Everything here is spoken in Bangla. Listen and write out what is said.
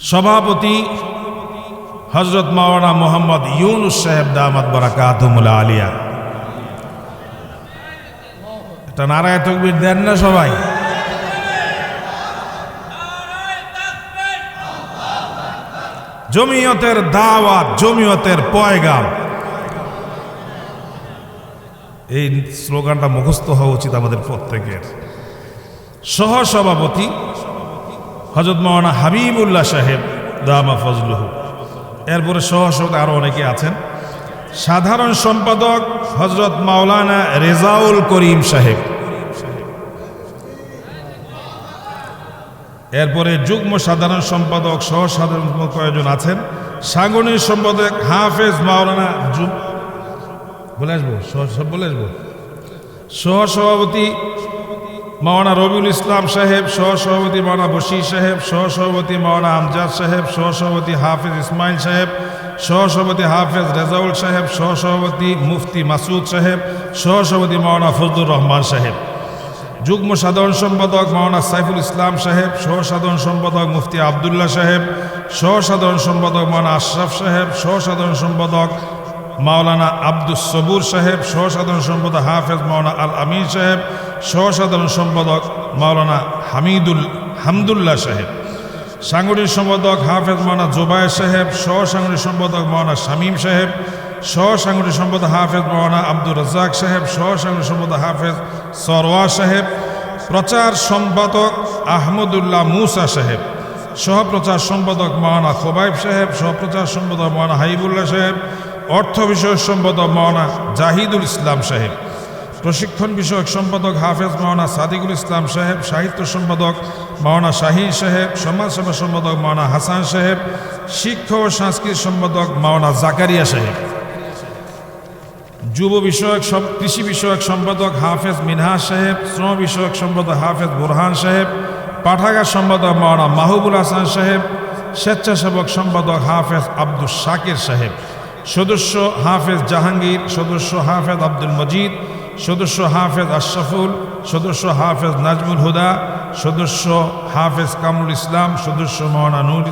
সভাপতি হজরত মাওলানা মোহাম্মদ ইউনুস সাহেব দামাত বারাকাতুমুল আলিয়া। এটা নারায় তকবির দেন না সবাই? জমিয়তের দাওয়াত, জমিয়তের পয়গাম। এই স্লোগানটা মুখস্থ হওয়া উচিত আমাদের প্রত্যেকের। সহ সভাপতি হজরত মাওলানা হাবিবুল্লাহ সাহেব, দামা ফজলুহু। এরপরে সহ সভাপতি আরও অনেকে আছেন। সাধারণ সম্পাদক হজরত মাওলানা রেজাউল করিম সাহেব। এরপরে যুগ্ম সাধারণ সম্পাদক সহ সাধারণ কয়েকজন আছেন। সাংগঠনিক সম্পাদক হাফেজ মাওলানা বলে আসব? সব বলে আসব? সহ মাওলানা রবিউল ইসলাম সাহেব সহ সভাপতি মাওলানা বশির সাহেব সহ সভাপতি মাওলানা আমজাদ সাহেব সহ সভাপতি হাফেজ ইসমাইল সাহেব সহ সভাপতি হাফেজ রেজাউল সাহেব সহ সভাপতি মুফতি মাসুদ সাহেব সহ সভাপতি মাওলানা ফজলুর রহমান সাহেব। যুগ্ম সাধারণ সম্পাদক মাওলানা সাইফুল ইসলাম সাহেব সহ সাধারণ সম্পাদক মুফতি আবদুল্লাহ সাহেব সহ সাধারণ সম্পাদক মাওলানা আশরাফ সাহেব সহ সাধারণ সম্পাদক মাওলানা আব্দুস সবুর সাহেব সহ সাধারণ সম্পাদক হাফেজ মাওলানা আল আমির সাহেব সহ সাধারণ সম্পাদক মাওলানা হামিদুল হামদুল্লাহ সাহেব, সাংগঠনিক সম্পাদক হাফেজ মাওলানা জোবায়ের সাহেব সহ সম্পাদক মাওলানা শামীম সাহেব সহ সাংগঠনিক সম্পাদক হাফেজ মাওলানা আব্দুর রাজ্জাক সাহেব সহ সাংগঠনিক সম্পাদক হাফেজ সরওয়া সাহেব, প্রচার সম্পাদক আহমদুল্লাহ মুসা সাহেব, সহপ্রচার সম্পাদক মাওলানা খোবাইব সাহেব, সহপ্রচার সম্পাদক মাওলানা হাইবুল্লাহ সাহেব অর্থ বিষয়ক সম্পাদক মাওলানা জাহিদুল ইসলাম সাহেব, প্রশিক্ষণ বিষয়ক সম্পাদক হাফেজ মাওলানা সাদিকুল ইসলাম সাহেব, সাহিত্য সম্পাদক মাওলানা শাহিন সাহেব, সমাজসেবা সম্পাদক মাওলানা হাসান সাহেব, শিক্ষা ও সংস্কৃতি সম্পাদক মাওনা জাকারিয়া সাহেব। যুব বিষয়ক কৃষি বিষয়ক সম্পাদক হাফেজ মিনহাজ সাহেব, শ্রম বিষয়ক সম্পাদক হাফেজ বুরহান সাহেব, পাঠাগার সম্পাদক মাওলানা মাহবুল হাসান সাহেব, স্বেচ্ছাসেবক সম্পাদক হাফেজ আব্দুল শাকির সাহেব। সদস্য হাফেজ জাহাঙ্গীর, সদস্য হাফেজ আব্দুল মজিদ, সদস্য হাফেজ আশরাফুল, সদস্য হাফেজ নাজমুল হুদা, সদস্য হাফেজ কামরুল ইসলাম, সদস্য মহানা নূর